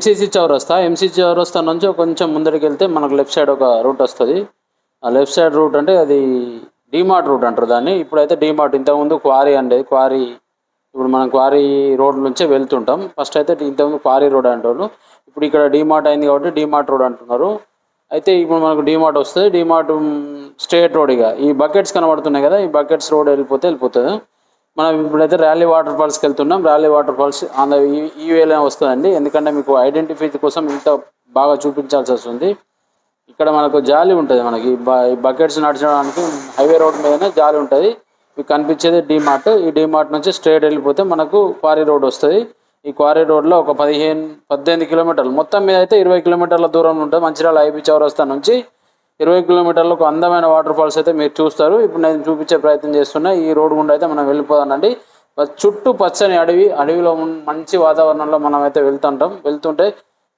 MCC చౌరస్తా. MCC చౌరస్తా నుంచి కొంచెం ముందరికి వెళ్తే మనకు లెఫ్ట్ సైడ్ ఒక రూట్ వస్తుంది. ఆ లెఫ్ట్ సైడ్ రూట్ అంటే అది డీమార్ట్ రూట్ అంటారు దాన్ని. ఇప్పుడైతే డీమార్ట్ ఇంతకుముందు క్వారీ అండేది. క్వారీ ఇప్పుడు మనం క్వారీ రోడ్ నుంచే వెళ్తుంటాం. ఫస్ట్ అయితే ఇంతకుముందు క్వారీ రోడ్ అంటారు. ఇప్పుడు ఇక్కడ డీమార్ట్ అయింది కాబట్టి డీమార్ట్ రోడ్ అంటున్నారు. అయితే ఇప్పుడు మనకు డీమార్ట్ వస్తుంది. డీమార్ట్ స్ట్రేట్ రోడ్ ఇక. ఈ బకెట్స్ కనబడుతున్నాయి కదా. ఈ బకెట్స్ రోడ్ వెళ్ళిపోతే వెళ్ళిపోతుంది. మనం ఇప్పుడైతే ర్యాలీ వాటర్ ఫాల్స్కి వెళ్తున్నాం ర్యాలీ వాటర్ ఫాల్స్ ఆన్ ఈ వేలో వస్తుందండి. ఎందుకంటే మీకు ఐడెంటిఫై కోసం ఇంత బాగా చూపించాల్సి వస్తుంది. ఇక్కడ మనకు జాలి ఉంటుంది మనకి. బ- బకెట్స్ నడచడానికి హైవే రోడ్ మీదనే జాలి ఉంటుంది. మీకు కనిపించేది డీమార్ట్. ఈ డీమార్ట్ నుంచి స్ట్రేట్ వెళ్ళిపోతే మనకు క్వారీ రోడ్ వస్తుంది. ఈ క్వారీ రోడ్లో ఒక పదిహేను పద్దెనిమిది కిలోమీటర్లు. మొత్తం మీద అయితే ఇరవై కిలోమీటర్ల దూరంలో ఉంటుంది. మంచిర్యాల ఐబీ చౌరస్తా నుంచి ఇరవై కిలోమీటర్లకు ఒక అందమైన వాటర్ ఫాల్స్ అయితే మీరు చూస్తారు. ఇప్పుడు నేను చూపించే ప్రయత్నం చేస్తున్నా ఈ రోడ్ గుండా అయితే మనం వెళ్ళిపోదానండి చుట్టూ పచ్చని అడవి అడవిలో మంచి వాతావరణంలో మనం అయితే వెళ్తుంటాం. వెళ్తుంటే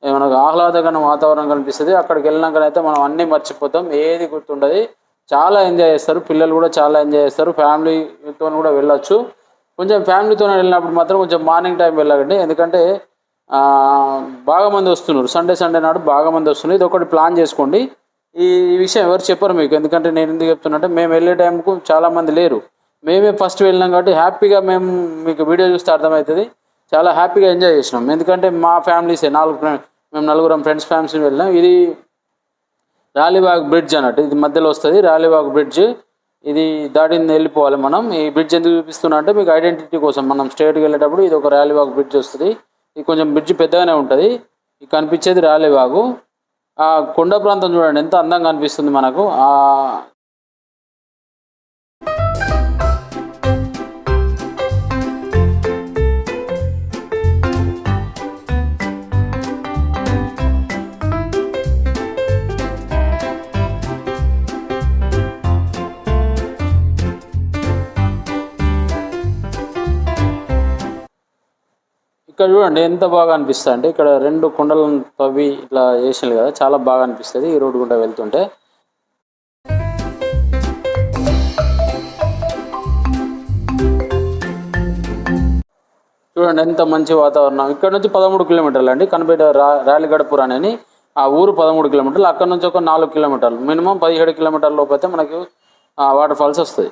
మనకు ఆహ్లాదకరమైన వాతావరణం కనిపిస్తుంది. అక్కడికి వెళ్ళినాకనైతే మనం అన్నీ మర్చిపోతాం. ఏది గుర్తుండదు. చాలా ఎంజాయ్ చేస్తారు. పిల్లలు కూడా చాలా ఎంజాయ్ చేస్తారు. ఫ్యామిలీతో కూడా వెళ్ళొచ్చు. కొంచెం ఫ్యామిలీతో వెళ్ళినప్పుడు మాత్రం కొంచెం మార్నింగ్ టైం వెళ్ళకండి. ఎందుకంటే బాగా మంది వస్తున్నారు. సండే సండే నాడు బాగా మంది వస్తున్నారు. ఇది ఒకటి ప్లాన్ చేసుకోండి. ఈ విషయం ఎవరు చెప్పరు మీకు. ఎందుకంటే నేను ఎందుకు చెప్తున్నా అంటే మేము వెళ్ళే టైంకు చాలామంది లేరు. మేమే ఫస్ట్ వెళ్ళినాం కాబట్టి హ్యాపీగా మేము మీకు వీడియో చూస్తే అర్థమవుతుంది. చాలా హ్యాపీగా ఎంజాయ్ చేసినాం. ఎందుకంటే మా ఫ్యామిలీసే నాలుగు ఫ్రెండ్ మేము నలుగురం ఫ్రెండ్స్ ఫ్యామిలీస్ వెళ్ళినాం. ఇది రాలిబాగ్ బ్రిడ్జ్ అన్నట్టు ఇది మధ్యలో వస్తుంది. రాలిబాగ్ బ్రిడ్జ్ ఇది దాటిని వెళ్ళిపోవాలి మనం. ఈ బ్రిడ్జ్ ఎందుకు చూపిస్తున్నా అంటే మీకు ఐడెంటిటీ కోసం మనం స్టేట్కి వెళ్ళేటప్పుడు ఇది ఒక రాలిబాగ్ బ్రిడ్జ్ వస్తుంది. ఇది కొంచెం బ్రిడ్జ్ పెద్దగానే ఉంటుంది. ఇది కనిపించేది రాలిబాగు. ఆ కొండ ప్రాంతం చూడండి ఎంత అందంగా అనిపిస్తుంది మనకు. ఇక్కడ చూడండి ఎంత బాగా అనిపిస్తుంది అంటే ఇక్కడ రెండు కొండలను తవ్వి ఇట్లా చేసింది కదా చాలా బాగా అనిపిస్తుంది ఈ రోడ్డు గుండా వెళ్తుంటే. చూడండి ఎంత మంచి వాతావరణం. ఇక్కడ నుంచి పదమూడు కిలోమీటర్లు అండి కనబేట రా రాలిగడపుర అని ఆ ఊరు పదమూడు కిలోమీటర్లు అక్కడ నుంచి ఒక నాలుగు కిలోమీటర్లు. మినిమం పదిహేడు కిలోమీటర్ల లోపు అయితే మనకి వాటర్ ఫాల్స్ వస్తుంది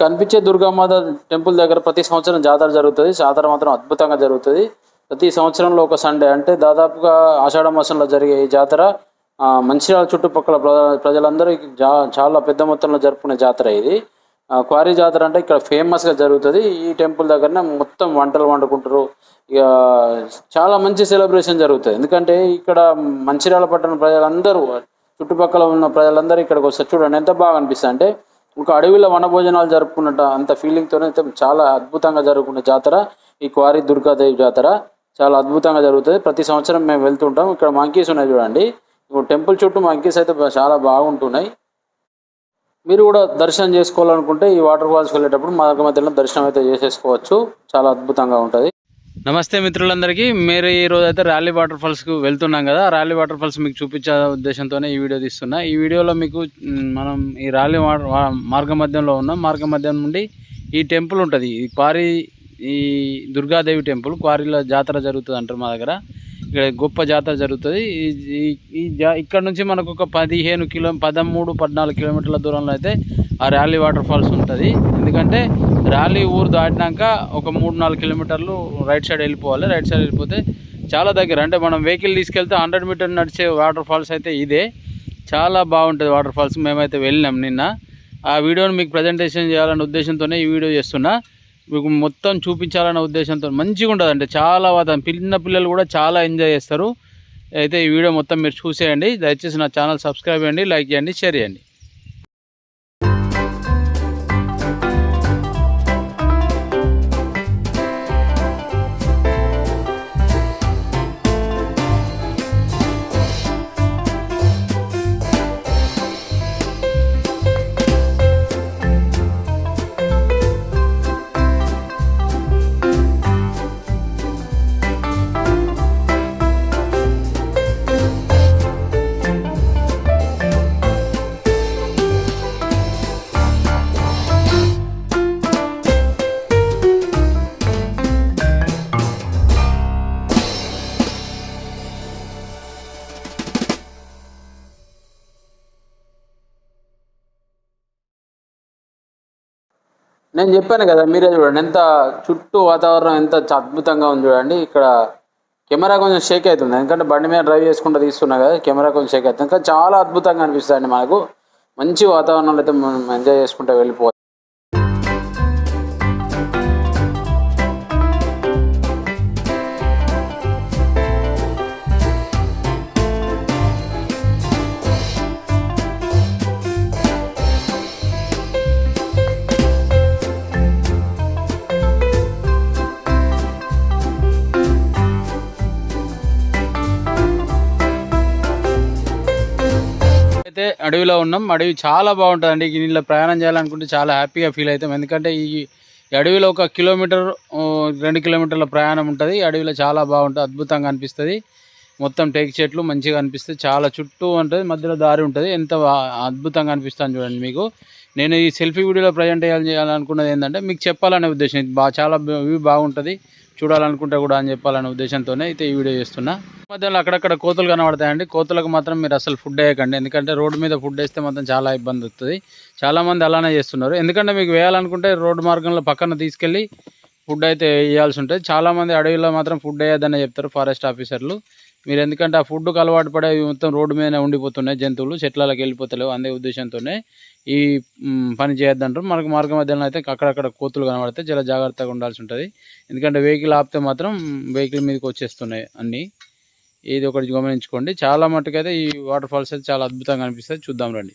కనిపించే దుర్గామాత టెంపుల్ దగ్గర ప్రతి సంవత్సరం జాతర జరుగుతుంది. జాతర మాత్రం అద్భుతంగా జరుగుతుంది. ప్రతి సంవత్సరంలో ఒక సండే అంటే దాదాపుగా ఆషాఢ మాసంలో జరిగే ఈ జాతర మంచిర్యాల చుట్టుపక్కల ప్రజలందరూ జా చాలా పెద్ద మొత్తంలో జరుపుకునే జాతర ఇది. క్వారీ జాతర అంటే ఇక్కడ ఫేమస్గా జరుగుతుంది. ఈ టెంపుల్ దగ్గరనే మొత్తం వంటలు వండుకుంటారు. ఇక చాలా మంచి సెలబ్రేషన్ జరుగుతుంది. ఎందుకంటే ఇక్కడ మంచిర్యాల పట్టణ ప్రజలందరూ చుట్టుపక్కల ఉన్న ప్రజలందరూ ఇక్కడికి వస్తారు. చూడండి ఎంత బాగా అనిపిస్తుంది అంటే ఒక అడవిలో వనభోజనాలు జరుపుకున్నట్టు అంత ఫీలింగ్తోనే అయితే చాలా అద్భుతంగా జరుగుకునే జాతర. ఈ క్వారీ దుర్గాదేవి జాతర చాలా అద్భుతంగా జరుగుతుంది. ప్రతి సంవత్సరం మేము వెళ్తుంటాం ఇక్కడ మంకీస్ ఉన్నాయి చూడండి. టెంపుల్ చుట్టూ మంకీస్ అయితే చాలా బాగుంటున్నాయి. మీరు కూడా దర్శనం చేసుకోవాలనుకుంటే ఈ వాటర్ ఫాల్స్కి వెళ్ళేటప్పుడు మార్గ మధ్యలో దర్శనం అయితే చేసేసుకోవచ్చు. చాలా అద్భుతంగా ఉంటుంది. నమస్తే మిత్రులందరికీ. మీరు ఈ రోజు అయితే ర్యాలీ వాటర్ ఫాల్స్కి వెళ్తున్నాం కదా. ర్యాలీ వాటర్ ఫాల్స్ మీకు చూపించే ఉద్దేశంతోనే ఈ వీడియో తీస్తున్నా. ఈ వీడియోలో మీకు మనం ఈ ర్యాలీ వాటర్ మార్గ మధ్యంలో ఉన్నాం. మార్గ మధ్యం నుండి ఈ టెంపుల్ ఉంటుంది. ఈ క్వారీ ఈ దుర్గాదేవి టెంపుల్ క్వారీలో జాతర జరుగుతుంది అంటారు మా దగ్గర. ఇక్కడ గొప్ప జాతర జరుగుతుంది. ఈ- ఈ- ఈ జా ఇక్కడ నుంచి మనకు ఒక పదిహేను కిలో పదమూడు పద్నాలుగు కిలోమీటర్ల దూరంలో అయితే ఆ ర్యాలీ వాటర్ ఫాల్స్ ఉంటుంది. ఎందుకంటే ర్యాలీ ఊరు దాటినాక ఒక మూడు నాలుగు కిలోమీటర్లు రైట్ సైడ్ వెళ్ళిపోవాలి. రైట్ సైడ్ వెళ్ళిపోతే చాలా దగ్గర అంటే మనం వెహికల్ తీసుకెళ్తే హండ్రెడ్ మీటర్ నడిచే వాటర్ ఫాల్స్ అయితే ఇదే. చాలా బాగుంటుంది వాటర్ ఫాల్స్. మేమైతే వెళ్ళినాం నిన్న. ఆ వీడియోని మీకు ప్రజెంటేషన్ చేయాలనే ఉద్దేశంతోనే ఈ వీడియో చేస్తున్నా. మీకు మొత్తం చూపించాలనే ఉద్దేశంతో మంచిగా ఉంటుంది అంటే చాలా వాతావరణం చిన్న పిల్లలు కూడా చాలా ఎంజాయ్ చేస్తారు. అయితే ఈ వీడియో మొత్తం మీరు చూసేయండి. దయచేసి నా ఛానల్ సబ్స్క్రైబ్ చేయండి లైక్ చేయండి షేర్ చేయండి. నేను చెప్పాను కదా మీరే చూడండి. ఎంత చుట్టూ వాతావరణం ఎంత అద్భుతంగా ఉంది చూడండి. ఇక్కడ కెమెరా కొంచెం షేక్ అవుతుంది. ఎందుకంటే బండి మీద డ్రైవ్ చేసుకుంటూ తీస్తున్నా కదా కెమెరా కొంచెం షేక్ అవుతుంది. ఇంకా చాలా అద్భుతంగా అనిపిస్తుంది అండి మనకు మంచి వాతావరణంలో అయితే మనం ఎంజాయ్ చేసుకుంటూ వెళ్ళిపోవాలి అడవిలో ఉన్నాం. అడవి చాలా బాగుంటుందండి. దీనిలో ప్రయాణం చేయాలనుకుంటే చాలా హ్యాపీగా ఫీల్ అవుతాం. ఎందుకంటే ఈ అడవిలో ఒక కిలోమీటర్ రెండు కిలోమీటర్ల ప్రయాణం ఉంటుంది. అడవిలో చాలా బాగుంటుంది. అద్భుతంగా అనిపిస్తుంది. మొత్తం టేక్ చెట్లు మంచిగా అనిపిస్తుంది. చాలా చుట్టూ ఉంటుంది. మధ్యలో దారి ఉంటుంది. ఎంత అద్భుతంగా అనిపిస్తుంది చూడండి మీకు. నేను ఈ సెల్ఫీ వీడియోలో ప్రజెంట్ చేయాలి చేయాలనుకున్నది ఏంటంటే మీకు చెప్పాలనే ఉద్దేశం. ఇది బా చాలా వ్యూ బాగుంటుంది. చూడాలనుకుంటే కూడా అని చెప్పాలనే ఉద్దేశంతోనే అయితే ఈ వీడియో చేస్తున్నా. మధ్యలో అక్కడక్కడ కోతులు కనబడతాయండి. కోతులకు మాత్రం మీరు అసలు ఫుడ్ వేయకండి. ఎందుకంటే రోడ్డు మీద ఫుడ్ వేస్తే మాత్రం చాలా ఇబ్బంది వస్తుంది. చాలామంది అలానే చేస్తున్నారు. ఎందుకంటే మీకు వేయాలనుకుంటే రోడ్డు మార్గంలో పక్కన తీసుకెళ్ళి ఫుడ్ అయితే వేయాల్సి ఉంటుంది. చాలామంది అడవిలో మాత్రం ఫుడ్ వేయద్దని చెప్తారు ఫారెస్ట్ ఆఫీసర్లు. మీరు ఎందుకంటే ఆ ఫుడ్కి అలవాటు పడే మొత్తం రోడ్డు మీదనే ఉండిపోతున్నాయి జంతువులు చెట్లకి వెళ్ళిపోతలేవు. అనే ఉద్దేశంతోనే ఈ పని చేయొద్దంటారు. మనకు మార్గం మధ్యలో అయితే అక్కడక్కడ కోతులు కనబడితే చాలా జాగ్రత్తగా ఉండాల్సి ఉంటుంది. ఎందుకంటే వెహికల్ ఆపితే మాత్రం వెహికల్ మీదకి వచ్చేస్తున్నాయి అన్నీ. ఇది ఒకటి గమనించుకోండి. చాలా మట్టుకైతే ఈ వాటర్ ఫాల్స్ అయితే చాలా అద్భుతంగా అనిపిస్తుంది చూద్దాం రండి.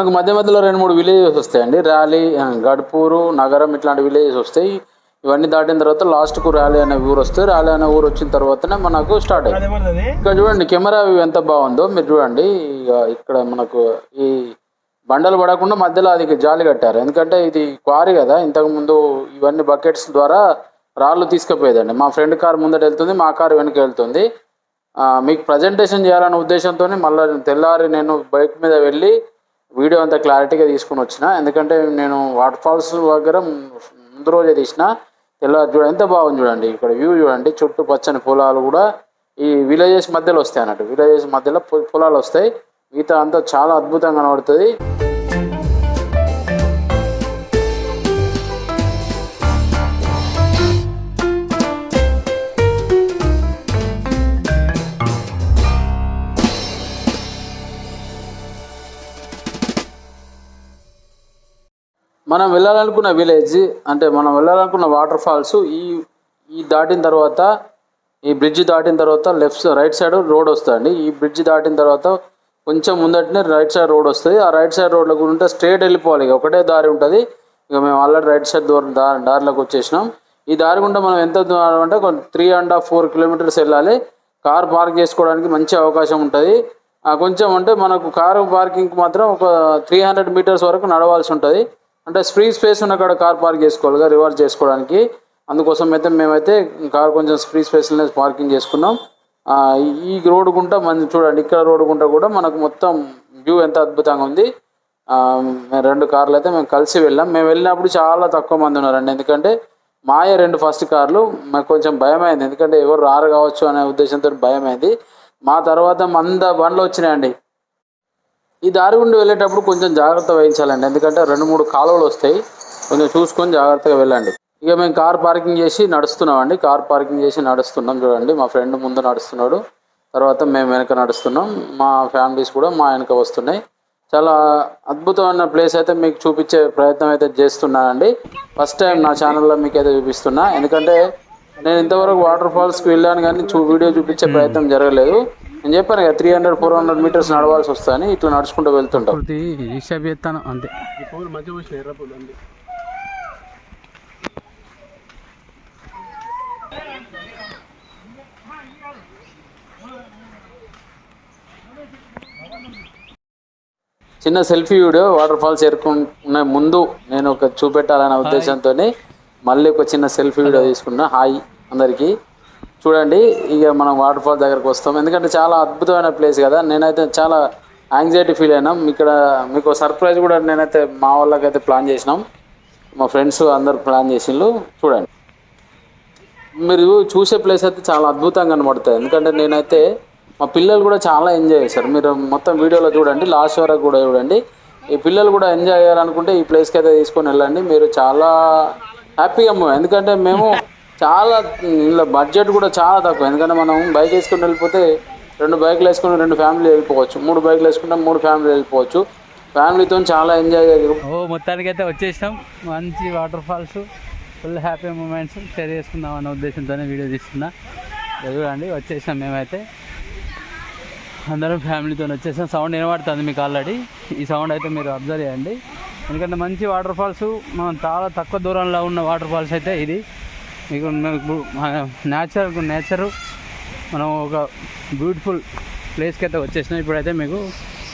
మనకు మధ్య మధ్యలో రెండు మూడు విలేజెస్ వస్తాయండి. ర్యాలీ గడ్పూరు నగరం ఇట్లాంటి విలేజెస్ వస్తాయి. ఇవన్నీ దాటిన తర్వాత లాస్ట్కు ర్యాలీ అనే ఊరు వస్తుంది ర్యాలీ అనే ఊరు వచ్చిన తర్వాతనే మనకు స్టార్ట్ అయింది ఇక్కడ చూడండి కెమెరా వ్యూ ఎంత బాగుందో మీరు చూడండి. ఇక ఇక్కడ మనకు ఈ బండలు పడకుండా మధ్యలో అది జాలి కట్టారు. ఎందుకంటే ఇది క్వారీ కదా ఇంతకు ముందు ఇవన్నీ బకెట్స్ ద్వారా రాళ్ళు తీసుకుపోయేదండి. మా ఫ్రెండ్ కార్ ముందట వెళ్తుంది మా కార్ వెనక వెళ్తుంది. మీకు ప్రజెంటేషన్ చేయాలనే ఉద్దేశంతో మళ్ళీ తెల్లారి నేను బైక్ మీద వెళ్ళి వీడియో అంతా క్లారిటీగా తీసుకుని వచ్చిన ఎందుకంటే నేను వాటర్ ఫాల్స్ దగ్గర ముందు రోజే తీసిన తెల్లారి చూడ ఎంత బాగుంది చూడండి ఇక్కడ వ్యూ చూడండి చుట్టూ పచ్చని పొలాలు కూడా ఈ విలేజెస్ మధ్యలో వస్తాయి అన్నట్టు. విలేజెస్ మధ్యలో పొలాలు వస్తాయి. మిగతా అంతా చాలా అద్భుతంగా కనబడుతుంది. మనం వెళ్ళాలనుకున్న విలేజ్ అంటే మనం వెళ్ళాలనుకున్న వాటర్ ఫాల్స్ ఈ ఈ దాటిన తర్వాత ఈ బ్రిడ్జ్ దాటిన తర్వాత లెఫ్ట్ రైట్ సైడ్ రోడ్ వస్తుందండి ఈ బ్రిడ్జ్ దాటిన తర్వాత కొంచెం ముందటనే రైట్ సైడ్ రోడ్ వస్తుంది. ఆ రైట్ సైడ్ రోడ్లో ఉంటే స్ట్రేట్ వెళ్ళిపోవాలి. ఇక ఒకటే దారి ఉంటుంది. ఇక మేము ఆల్రెడీ రైట్ సైడ్ దూరం దారి దారిలోకి వచ్చేసినాం. ఈ దారి గుండా మనం ఎంత దూరం అంటే three and half four kilometers వెళ్ళాలి. కార్ పార్క్ చేసుకోవడానికి మంచి అవకాశం ఉంటుంది. ఆ, కొంచెం అంటే మనకు కారు పార్కింగ్కి మాత్రం ఒక త్రీ హండ్రెడ్ మీటర్స్ వరకు నడవాల్సి ఉంటుంది. అంటే ఫ్రీ స్పేస్ ఉన్న కాడ కార్ పార్క్ చేసుకోవాలి రివర్స్ చేసుకోవడానికి. అందుకోసం అయితే మేమైతే కార్ కొంచెం ఫ్రీ స్పేస్లోనే పార్కింగ్ చేసుకున్నాం. ఈ- రోడ్డు గుంట మనం చూడండి ఇక్కడ రోడ్డు గుంట కూడా మనకు మొత్తం వ్యూ ఎంత అద్భుతంగా ఉంది. రెండు కార్లు అయితే మేము కలిసి వెళ్ళాం. మేము వెళ్ళినప్పుడు చాలా తక్కువ మంది ఉన్నారండి. ఎందుకంటే మాయ రెండు ఫస్ట్ కార్లు మాకు కొంచెం భయం అయింది ఎందుకంటే ఎవరు రారు కావచ్చు అనే ఉద్దేశంతో భయం అయింది మా తర్వాత మంద బండ్లు వచ్చినాయండి. ఈ దారి ఉండి వెళ్ళేటప్పుడు కొంచెం జాగ్రత్త వహించాలండి. ఎందుకంటే రెండు మూడు కాలువలు వస్తాయి. కొంచెం చూసుకొని జాగ్రత్తగా వెళ్ళండి. ఇక మేము కార్ పార్కింగ్ చేసి నడుస్తున్నామండి. కార్ పార్కింగ్ చేసి నడుస్తున్నాం చూడండి. మా ఫ్రెండ్ ముందు నడుస్తున్నాడు. తర్వాత మేము వెనక నడుస్తున్నాం. మా ఫ్యామిలీస్ కూడా మా వెనక వస్తున్నాయి. చాలా అద్భుతమైన ప్లేస్ అయితే మీకు చూపించే ప్రయత్నం అయితే చేస్తున్నానండి. ఫస్ట్ టైం నా ఛానల్లో మీకు అయితే చూపిస్తున్నా. ఎందుకంటే నేను ఇంతవరకు వాటర్ ఫాల్స్కి వెళ్ళాను కానీ చూ వీడియో చూపించే ప్రయత్నం జరగలేదు. నేను చెప్పాను కదా three hundred four hundred meters నడవాల్సి వస్తుందని ఇట్లా నడుచుకుంటూ వెళ్తుంటాం. అంతే. ఈ ఎర్ర అండి చిన్న సెల్ఫీ వీడియో వాటర్ ఫాల్స్ చేరుకునే ముందు నేను ఒక చూపెట్టాలనే ఉద్దేశంతో మళ్ళీ ఒక చిన్న సెల్ఫీ వీడియో తీసుకున్నా. హాయ్ అందరికీ. చూడండి ఇక మనం వాటర్ ఫాల్ దగ్గరకు వస్తాం. ఎందుకంటే చాలా అద్భుతమైన ప్లేస్ కదా. నేనైతే చాలా యాంగ్జైటీ ఫీల్ అయినాం. ఇక్కడ మీకు సర్ప్రైజ్ కూడా నేనైతే మా వాళ్ళకైతే ప్లాన్ చేసినాం. మా ఫ్రెండ్స్ అందరు ప్లాన్ చేసిండ్రు. చూడండి. మీరు చూసే ప్లేస్ అయితే చాలా అద్భుతంగా కనబడుతుంది ఎందుకంటే నేనైతే మా పిల్లలు కూడా చాలా ఎంజాయ్ చేశారు. మీరు మొత్తం వీడియోలో చూడండి. లాస్ట్ వరకు కూడా చూడండి. ఈ పిల్లలు కూడా ఎంజాయ్ చేయాలనుకుంటే ఈ ప్లేస్కి అయితే తీసుకొని వెళ్ళండి. మీరు చాలా హ్యాపీగా ఎందుకంటే మేము చాలా ఇలా బడ్జెట్ కూడా చాలా తక్కువ. ఎందుకంటే మనం బైక్ వేసుకొని వెళ్ళిపోతే రెండు బైక్లు వేసుకుని రెండు ఫ్యామిలీ వెళ్ళిపోవచ్చు. మూడు బైక్లు వేసుకుంటే మూడు ఫ్యామిలీ వెళ్ళిపోవచ్చు. ఫ్యామిలీతో చాలా ఎంజాయ్ ఓ మొత్తానికైతే వచ్చేసాం మంచి water falls full happy moments share చేసుకుందాం అన్న ఉద్దేశంతోనే వీడియో తీస్తున్నా. చూడండి వచ్చేసాం మేమైతే. అందరం ఫ్యామిలీతో వచ్చేసాం సౌండ్ వినబడుతుంది మీకు ఆల్రెడీ ఈ సౌండ్ అయితే మీరు అబ్జర్వ్ చేయండి. ఎందుకంటే మంచి వాటర్ ఫాల్స్ మనం చాలా తక్కువ దూరంలో ఉన్న వాటర్ ఫాల్స్ అయితే ఇది. మీకు నేచర్ నేచరు మనం ఒక బ్యూటిఫుల్ ప్లేస్కి అయితే వచ్చేసినా. ఇప్పుడైతే మీకు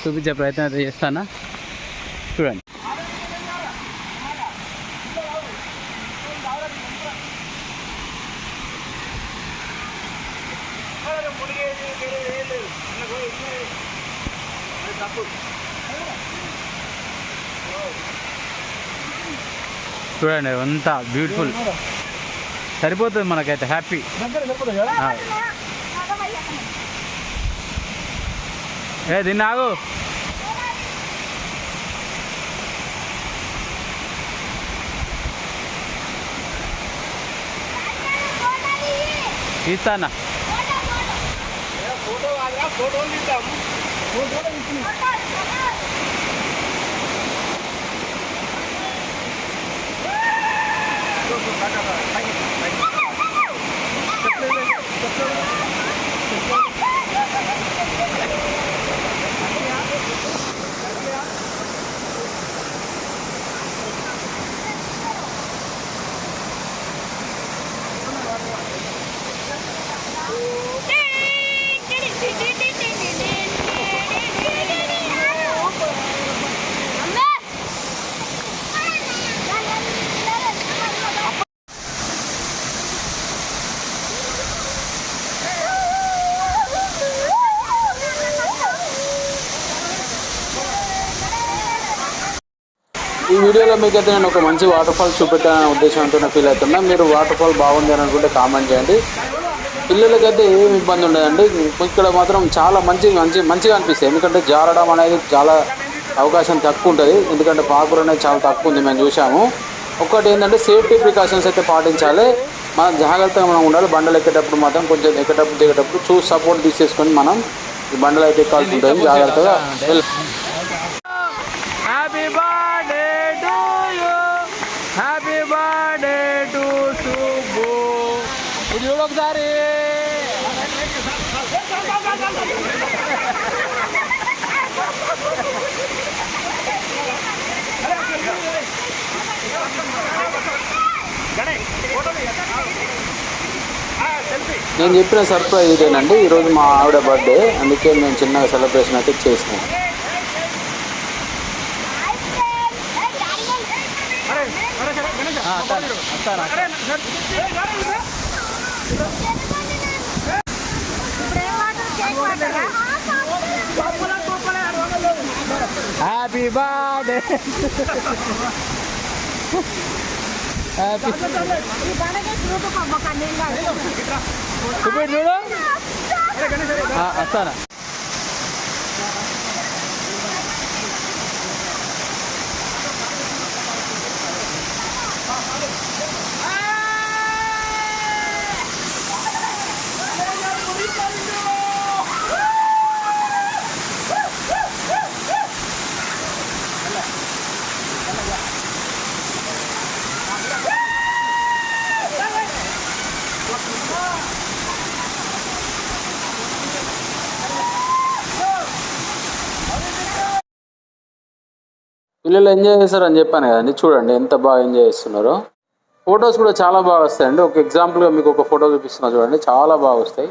చూపించే ప్రయత్నం అయితే చేస్తానా? చూడండి. చూడండి అంతా బ్యూటిఫుల్. సరిపోతుంది మనకైతే. హ్యాపీ ఏ దీన్ని ఆగు. ఫోటో ఈ వీడియోలో మీకు అయితే నేను ఒక మంచి వాటర్ ఫాల్ చూపెట్టాలనే ఉద్దేశంతో ఫీల్ అవుతున్నా. మీరు వాటర్ ఫాల్ బాగుంది అని అనుకుంటే కామెంట్ చేయండి. పిల్లలకైతే ఏం ఇబ్బంది ఉండదండి. ఇక్కడ మాత్రం చాలా మంచి మంచి మంచిగా అనిపిస్తుంది ఎందుకంటే జారడం అనేది చాలా అవకాశం తక్కువ ఉంటుంది. ఎందుకంటే పాకురు అనేది చాలా తక్కువ ఉంది మేము చూసాము ఒక్కటి ఏంటంటే సేఫ్టీ ప్రికాషన్స్ అయితే పాటించాలి. మనం జాగ్రత్తగా మనం ఉండాలి. బండలు ఎక్కేటప్పుడు మాత్రం కొంచెం ఎక్కేటప్పుడు దిగేటప్పుడు చూసి సపోర్ట్ తీసేసుకొని మనం ఈ బండలు అయితే ఎక్కాల్సి ఉంటుంది. జాగ్రత్తగా. Happy birthday to you happy birthday to Subbu ఇది చూడు ఒకసారి నేను చెప్పిన సర్ప్రైజ్ ఇదేనండి ఈరోజు మా ఆవిడ బర్త్డే అందుకే మేము చిన్నగా సెలబ్రేషన్ అయితే చేసినాం హ్యాపీ బర్త్డే హ్యాపీ చూపెట్టు చూడు ఆ, వస్తానా పిల్లలు ఎంజాయ్ చేస్తారని చెప్పాను కదండి. చూడండి ఎంత బాగా ఎంజాయ్ చేస్తున్నారో. ఫొటోస్ కూడా చాలా బాగా వస్తాయండి. ఒక ఎగ్జాంపుల్గా మీకు ఒక ఫోటో చూపిస్తున్నా చూడండి. చాలా బాగా వస్తాయి.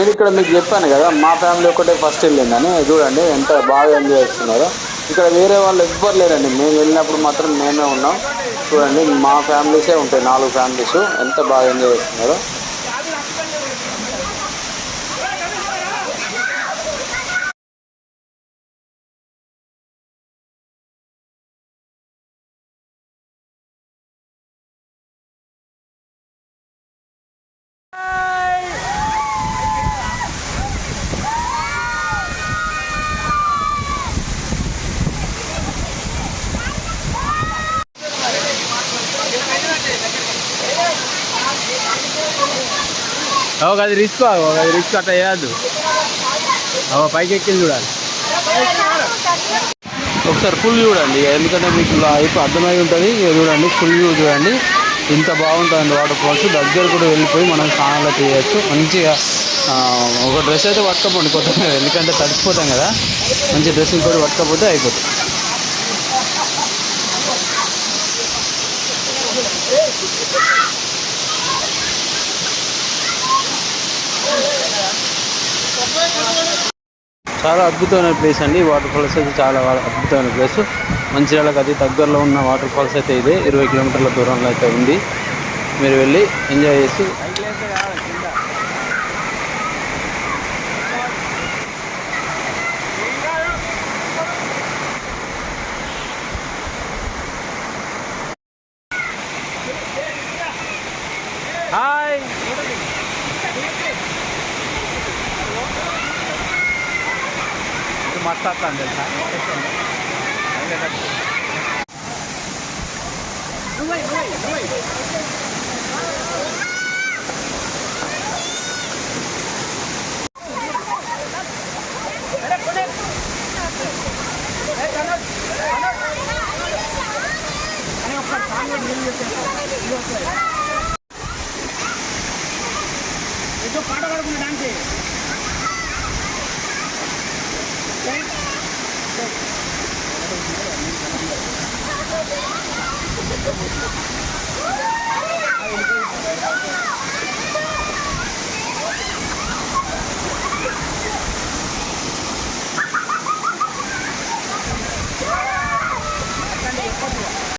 నేను ఇక్కడ మీకు చెప్పాను కదా మా ఫ్యామిలీ ఒకటే ఫస్ట్ వెళ్ళిందని చూడండి ఎంత బాగా ఎంజాయ్ చేస్తున్నారో. ఇక్కడ వేరే వాళ్ళు ఎవ్వరు లేరండి. మేము వెళ్ళినప్పుడు మాత్రం మేమే ఉన్నాం. చూడండి మా ఫ్యామిలీసే ఉంటాయి నాలుగు ఫ్యామిలీస్ ఎంత బాగా ఎంజాయ్ చేస్తున్నారో ఒక అది రిస్క్ అది రిస్క్ అట్లా వేయద్దు ఒక పైకి ఎక్కింది చూడాలి. ఒకసారి ఫుల్ చూడండి ఎందుకంటే మీకు అయిపోయి అర్థమై ఉంటుంది చూడండి ఫుల్ వ్యూ చూడండి. ఇంత బాగుంటుంది వాటర్ ఫాల్స్ దగ్గర కూడా వెళ్ళిపోయి మనం స్నానాలు చేయొచ్చు. మంచిగా ఒక డ్రెస్ అయితే పట్టుకపోండి కొత్త ఎందుకంటే తడిసిపోతాం కదా. మంచి డ్రెస్సింగ్ కూడా పట్టుకపోతే అయిపోతుంది. చాలా అద్భుతమైన ప్లేస్ అండి. వాటర్ ఫాల్స్ అయితే చాలా అద్భుతమైన ప్లేస్ మంచిర్యాలకు అతి దగ్గరలో ఉన్న వాటర్ ఫాల్స్ అయితే ఇదే. ఇరవై కిలోమీటర్ల దూరంలో అయితే ఉంది. మీరు వెళ్ళి ఎంజాయ్ చేసి